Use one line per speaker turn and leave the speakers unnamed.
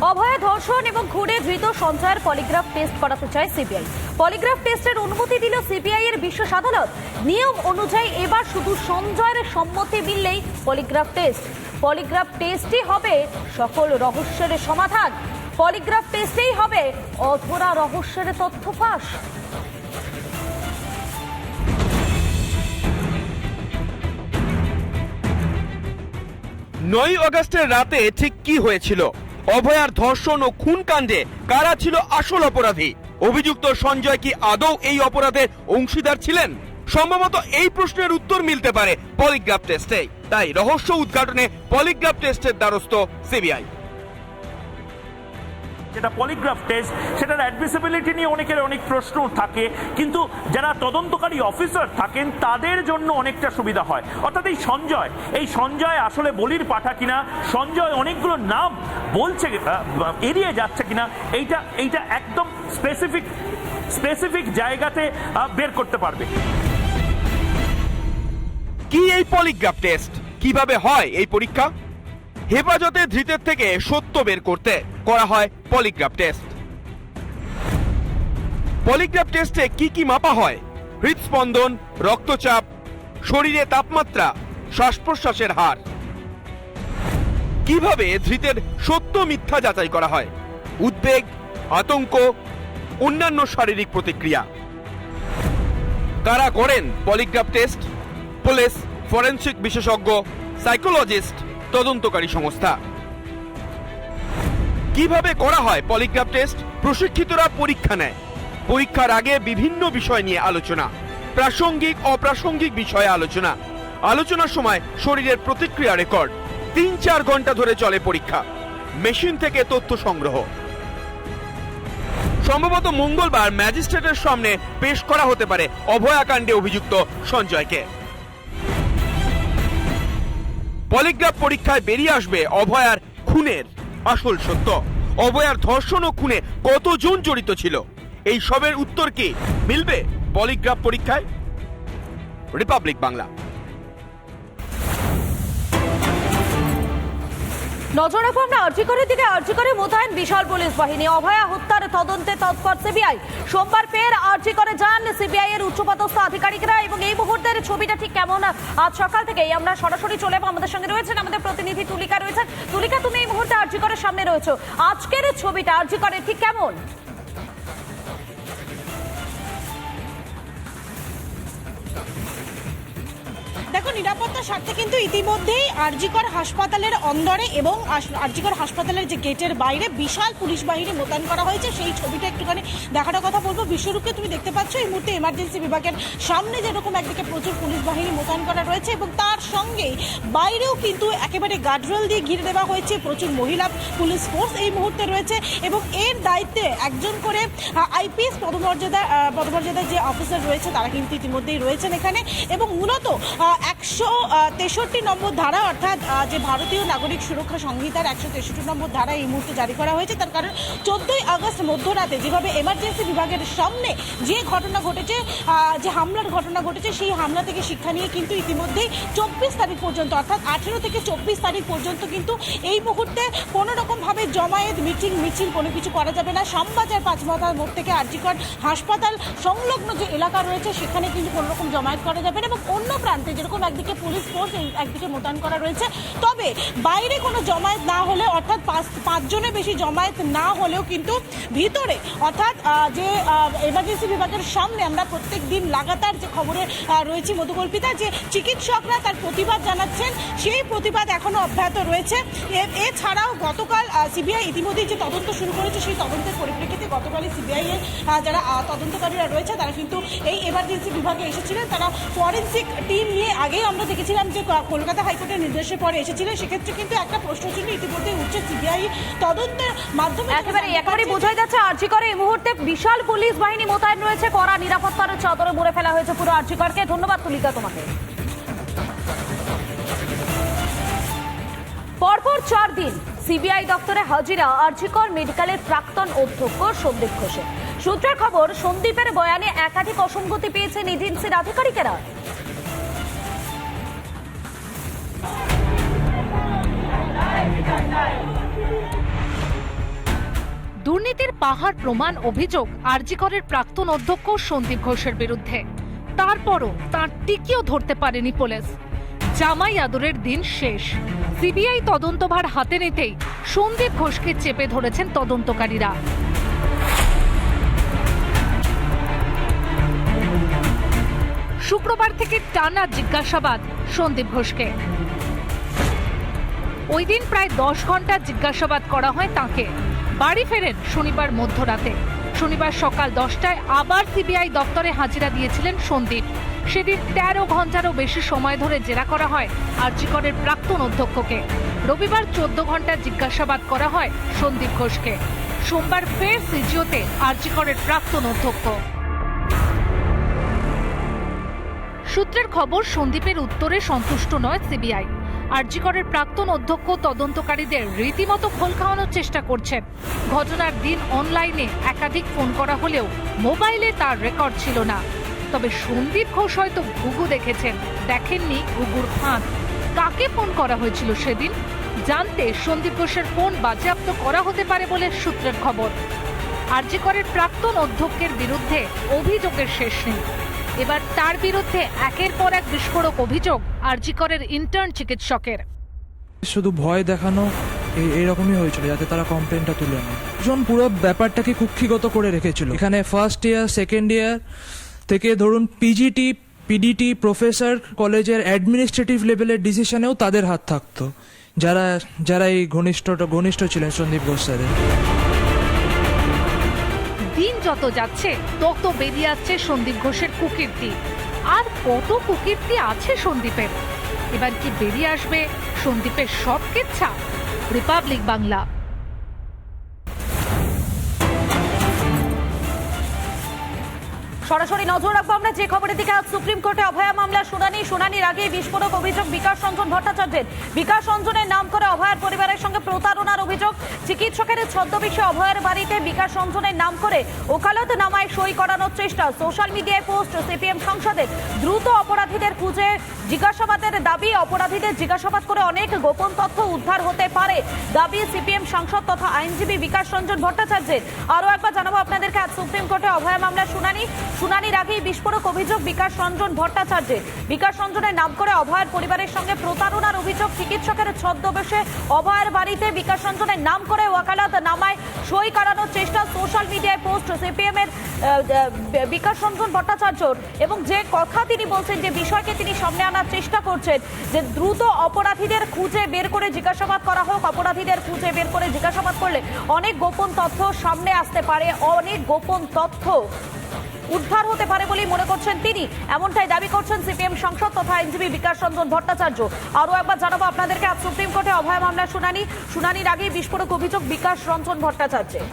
অভয়া ধর্ষণ এবং ঘুরে ধৃত সঞ্চয়ের পলিগ্রাফ টেস্ট করাতে চায় সিবিআই। পলিগ্রাফ টেস্টের অনুমতি দিল সিবিআই এর বিশেষ আদালত নিয়ম অনুযায়ী এবার শুধু সঞ্জয়ের সম্মতি মিললেই পলিগ্রাফ টেস্ট। পলিগ্রাফ টেস্টই হবে সকল রহস্যের সমাধান। পলিগ্রাফ টেস্টেই হবে অধরা রহস্যের তথ্য ফাঁস।
নয় আগস্টের রাতে ঠিক কি হয়েছিল? অভয়ার ধর্ষণ ও খুন কাণ্ডে কারা ছিল আসল অপরাধী? অভিযুক্ত সঞ্জয় কি আদৌ এই অপরাধের অংশীদার ছিলেন? সম্ভবত এই প্রশ্নের উত্তর মিলতে পারে পলিগ্রাফ টেস্টে। তাই রহস্য উদ্ঘাটনে পলিগ্রাফ টেস্টের দ্বারস্থ সিবিআই।
যেটা পলিগ্রাফ টেস্ট সেটার অ্যাডমিসিবিলিটি নিয়ে অনেকের অনেক প্রশ্ন থাকে, কিন্তু যারা তদন্তকারী অফিসার থাকেন, তাদের জন্য অনেকটা সুবিধা হয়। অর্থাৎ এই সঞ্জয় এই সঞ্জয় আসলে বলির পাঠা কিনা, সঞ্জয় অনেকগুলো নাম বলছে এড়িয়ে যাচ্ছে কিনা, এইটা এইটা একদম স্পেসিফিক স্পেসিফিক জায়গাতে বের করতে পারবে।
কি এই পলিগ্রাফ টেস্ট কীভাবে হয় এই পরীক্ষা? হেফাজতে ধৃতের থেকে সত্য বের করতে। করা হয় পলিগ্রাফ টেস্ট। পলিগ্রাফ টেস্টে কি কি মাপা হয়? হৃদস্পন্দন রক্তচাপ, শরীরে তাপমাত্রা শ্বাস প্রশ্বাসের হার। কীভাবে ধৃতের সত্য মিথ্যা যাচাই করা হয়? উদ্বেগ, আতঙ্ক, অন্যান্য শারীরিক প্রতিক্রিয়া। কারা করেন পলিগ্রাফ টেস্ট? পুলিশ, ফরেনসিক বিশেষজ্ঞ, সাইকোলজিস্ট, তদন্তকারী সংস্থা। কীভাবে করা হয় পলিগ্রাফ টেস্ট প্রশিক্ষিতরা পরীক্ষা নেয়। পরীক্ষার আগে বিভিন্ন বিষয় নিয়ে আলোচনা, প্রাসঙ্গিক, অপ্রাসঙ্গিক বিষয়ে আলোচনা। আলোচনার সময় শরীরের প্রতিক্রিয়া রেকর্ড তিন চার ঘণ্টা ধরে চলে পরীক্ষা। মেশিন থেকে তথ্য সংগ্রহ। সম্ভবত মঙ্গলবার ম্যাজিস্ট্রেটের সামনে পেশ করা হতে পারে অভয়াকাণ্ডে অভিযুক্ত সঞ্জয়কে। পলিগ্রাফ পরীক্ষায় বেরিয়ে আসবে অভয়ার খুনের আসল সত্য। অবয়ার ধর্ষণ ও খুনে কতজন জড়িত ছিল? এই সবের উত্তর কি? মিলবে পলিগ্রাফ পরীক্ষায়? রিপাবলিক বাংলা।
নজর রাখব আমরা, আর্জিকরের দিকে আর্জিকরে মোতায়েন বিশাল পুলিশ বাহিনী। অভয়া হত্যার তদন্তে তৎপর সিবিআই। সোমবার ফের আর্জিকরে যান সিবিআই এর উচ্চপদস্থ আধিকারিকরা এবং এই মুহূর্তের ছবিটা ঠিক কেমন? আজ সকাল থেকেই আমরা সরাসরি চলে যাব আমাদের সঙ্গে রয়েছেন আমাদের প্রতিনিধি তুলিকা রয়েছেন। তুলিকা, তুমি এই মুহূর্তে আর্জিকরের সামনে রয়েছো। আজকের ছবিটা আর্জিকরে ঠিক কেমন?
নিরাপত্তার স্বার্থে কিন্তু ইতিমধ্যেই আরজিকর হাসপাতালের অন্দরে এবং আরজিকর হাসপাতালের যে গেটের বাইরে বিশাল পুলিশ বাহিনী মোতায়েন করা হয়েছে। সেই ছবিটা একটুখানি দেখাটা কথা বলব। বিশ্বরূপকে তুমি দেখতে পাচ্ছ, এই মুহূর্তে এমার্জেন্সি বিভাগের সামনে যেরকম একদিকে প্রচুর পুলিশ বাহিনী মোতায়েন করা রয়েছে এবং তার সঙ্গেই বাইরেও কিন্তু একেবারে গার্ডরেল দিয়ে ঘিরে দেওয়া হয়েছে। প্রচুর মহিলা পুলিশ ফোর্স এই মুহূর্তে রয়েছে এবং এর দায়িত্বে একজন করে আইপিএস পদমর্যাদা পদমর্যাদার যে অফিসার রয়েছে, তারা কিন্তু ইতিমধ্যেই রয়েছেন এখানে এবং মূলত একশো তেষট্টি নম্বর ধারা, অর্থাৎ যে ভারতীয় নাগরিক সুরক্ষা সংহিতার একশো তেষট্টি নম্বর ধারা এই মুহূর্তে জারি করা হয়েছে। তার কারণ চোদ্দই আগস্ট মধ্যরাতে যেভাবে এমার্জেন্সি বিভাগের সামনে যে ঘটনা ঘটেছে যে হামলার ঘটনা ঘটেছে, সেই হামলা থেকে শিক্ষা নিয়ে কিন্তু ইতিমধ্যেই চব্বিশ তারিখ পর্যন্ত, অর্থাৎ আঠেরো থেকে চব্বিশ তারিখ পর্যন্ত কিন্তু এই মুহূর্তে কোনো রকমভাবে জমায়েত, মিটিং, মিছিল কোনো কিছু করা যাবে না। শ্যামবাজার পাঁচমাথার মোড় থেকে আরজিকর হাসপাতাল সংলগ্ন যে এলাকা রয়েছে, সেখানে কিন্তু কোনো রকম জমায়েত করা যাবে না এবং অন্য প্রান্তে যেরকম একদিকে পুলিশ ফোর্স একদিকে মোতায়েন করা রয়েছে। তবে বাইরে কোনো জমায়েত না হলে, অর্থাৎ পাঁচ, পাঁচজনের বেশি জমায়েত না হলেও কিন্তু ভিতরে, অর্থাৎ যে এমার্জেন্সি বিভাগের সামনে আমরা প্রত্যেক দিন লাগাতার যে খবরে রয়েছি মধুকল্পিতা, যে চিকিৎসকরা তার প্রতিবাদ জানাচ্ছেন, সেই প্রতিবাদ এখনও অব্যাহত রয়েছে। এছাড়াও গতকাল সিবিআই ইতিমধ্যেই যে তদন্ত শুরু করেছে সেই তদন্তের পরিপ্রেক্ষিতে গতকালই সিবিআই এর যারা তদন্তকারীরা রয়েছে তারা কিন্তু এই এমার্জেন্সি বিভাগে এসেছিলেন। তারা ফরেন্সিক টিম নিয়ে আগেই আমরা দেখেছিলাম যে কলকাতা হাইকোর্টের নির্দেশের পরে এসেছিলেন সেক্ষেত্রে কিন্তু একটা প্রশ্নচিহ্ন ইতিমধ্যে উঠছে সিবিআই তদন্তের মাধ্যমে
একেবারে একেবারে বোঝাই যাচ্ছে আর্জিকরে এই মুহূর্তে বিশাল পুলিশ বাহিনী মোতায়েন রয়েছে কড়া নিরাপত্তার চাদরে মুড়ে ফেলা হয়েছে পুরো আর্জিকরকে ধন্যবাদ তুলিকা তোমাকে। পরপর চার দিন সিবিআই দপ্তরে হাজিরা আর্জিকর মেডিকেলের প্রাক্তন অধ্যক্ষ সন্দীপ ঘোষের। সূত্রের খবর, সন্দীপের বয়ানে একাধিক অসঙ্গতি পেয়েছেন এজেন্সির আধিকারিকেরা।
দুর্নীতির পাহাড় প্রমাণ অভিযোগ আরজিকরের প্রাক্তন অধ্যক্ষ সন্দীপ ঘোষের বিরুদ্ধে। তারপরও তার টিকিও ধরতে পারেনি পুলিশ। জামাই আদরের দিন শেষ। সিবিআই তদন্তভার হাতে নিতেই সন্দীপ ঘোষকে চেপে ধরেছেন তদন্তকারীরা। শুক্রবার থেকে টানা জিজ্ঞাসাবাদ সন্দীপ ঘোষকে। ওই দিন প্রায় দশ ঘণ্টা জিজ্ঞাসাবাদ করা হয় তাকে। বাড়ি ফেরেন শনিবার মধ্যরাতে। শনিবার সকাল দশটায় আবার সিবিআই দপ্তরে হাজিরা দিয়েছিলেন সন্দীপ। সেদিন তেরো ঘন্টারও বেশি সময় ধরে জেরা করা হয় আরজিকরের প্রাক্তন অধ্যক্ষকে। রবিবার চোদ্দ ঘণ্টা জিজ্ঞাসাবাদ করা হয় সন্দীপ ঘোষকে। সোমবার ফের সিজিওতে আরজিকরের প্রাক্তন অধ্যক্ষ। সূত্রের খবর, সন্দীপের উত্তরে সন্তুষ্ট নয় সিবিআই। আরজিকরের প্রাক্তন অধ্যক্ষ তদন্তকারীদের রীতিমতো খোল খাওয়ানোর চেষ্টা করছেন ঘটনার দিন অনলাইনে একাধিক ফোন করা হলেও মোবাইলে তার রেকর্ড ছিল না। তবে সন্দীপ ঘোষ হয়তো ঘুঘু দেখেছেন, দেখেননি ঘুঘুর ফাঁদ। কাকে ফোন করা হয়েছিল সেদিন? জানতে সন্দীপ ঘোষের ফোন বাজেয়াপ্ত করা হতে পারে বলে সূত্রের খবর। আরজিকরের প্রাক্তন অধ্যক্ষের বিরুদ্ধে অভিযোগের শেষ নেই। এবার তার বিরুদ্ধে একের পর এক বিস্ফোরক অভিযোগ আরজিকরের ইন্টার্ন চিকিৎসকের।
শুধু ভয় দেখানো এইরকমই হয়েছিল, যাতে তারা কমপ্লেনটা তুলে নেয়। জন পুরো ব্যাপারটাকে কুক্ষিগত করে রেখেছিল। এখানে ফার্স্ট ইয়ার সেকেন্ড ইয়ার থেকে ধরুন পিজিটি পিডিটি প্রফেসর কলেজের অ্যাডমিনিস্ট্রেটিভ লেভেলের ডিসিশনেও তাদের হাত থাকতো। যারা যারা এই ঘনিষ্ঠ ঘনিষ্ঠ ছিলেন সন্দীপ ঘোষ স্যারের।
যত যাচ্ছে, তত বেরিয়ে আসছে সন্দীপ ঘোষের কুকীর্তি। আর কত কুকীর্তি আছে সন্দীপের? এবার কি বেরিয়ে আসবে সন্দীপের সব কেচ্ছা? রিপাবলিক বাংলা।
সরাসরি নজর রাখব আমরা, যে খবরের দিকে আজ সুপ্রিম কোর্টে অভয়া মামলা, শুনানি, শুনানির আগে বিস্ফোরক অভিযোগ বিকাশ রঞ্জন ভট্টাচার্যের। বিকাশ রঞ্জনের নাম করে অভয়ার পরিবারের সঙ্গে প্রতারণার অভিযোগ। চিকিৎসকের ছদ্মবেশে অভয়ের বাড়িতে বিকাশ রঞ্জনের নাম করে ওকালত নামায় সই করানোর চেষ্টা। সোশ্যাল মিডিয়ায় পোস্ট, সিপিএম সাংসদের দ্রুত অপরাধীদের খুঁজে জিজ্ঞাসাবাদের দাবি, অপরাধীদের জিজ্ঞাসাবাদ করে অনেক গোপন তথ্য উদ্ধার হতে পারে। দাবি সিপিএম সাংসদ তথা আইনজীবী বিকাশ রঞ্জন ভট্টাচার্যের। আরও একবার জানাব আপনাদেরকে, আজ সুপ্রিম কোর্টে অভয়া মামলার শুনানি। শুনানির আগেই বিস্ফোরক অভিযোগ বিকাশ রঞ্জন ভট্টাচার্যের। বিকাশ রঞ্জনের নাম করে অভয়ের পরিবারের সঙ্গে প্রতারণার অভিযোগ চিকিৎসকের ছদ্মবেশে। অভয়ের বাড়িতে বিকাশ রঞ্জনের নাম করে ওয়াকালাত নামায়। সই করানোর চেষ্টা সোশ্যাল মিডিয়ায় পোস্ট সিপিএম এর বিকাশ রঞ্জন ভট্টাচার্যর এবং যে কথা তিনি বলছেন, যে বিষয়কে তিনি সামনে আনার চেষ্টা করছেন, যে দ্রুত অপরাধীদের খুঁজে বের করে জিজ্ঞাসাবাদ করা হোক, অপরাধীদের খুঁজে বের করে জিজ্ঞাসাবাদ করলে অনেক গোপন তথ্য সামনে আসতে পারে, অনেক গোপন তথ্য। উদ্ধার হতে পারে বলেই মনে করছেন তিনি। এমনটাই দাবি করছেন সিপিএম সংসদ তথা আইনজীবী বিকাশ রঞ্জন ভট্টাচার্য। আরও একবার জানাব আপনাদেরকে, আজ সুপ্রিম কোর্টে অভয় মামলার শুনানি। শুনানির আগেই বিস্ফোরক অভিযোগ বিকাশ রঞ্জন ভট্টাচার্যের।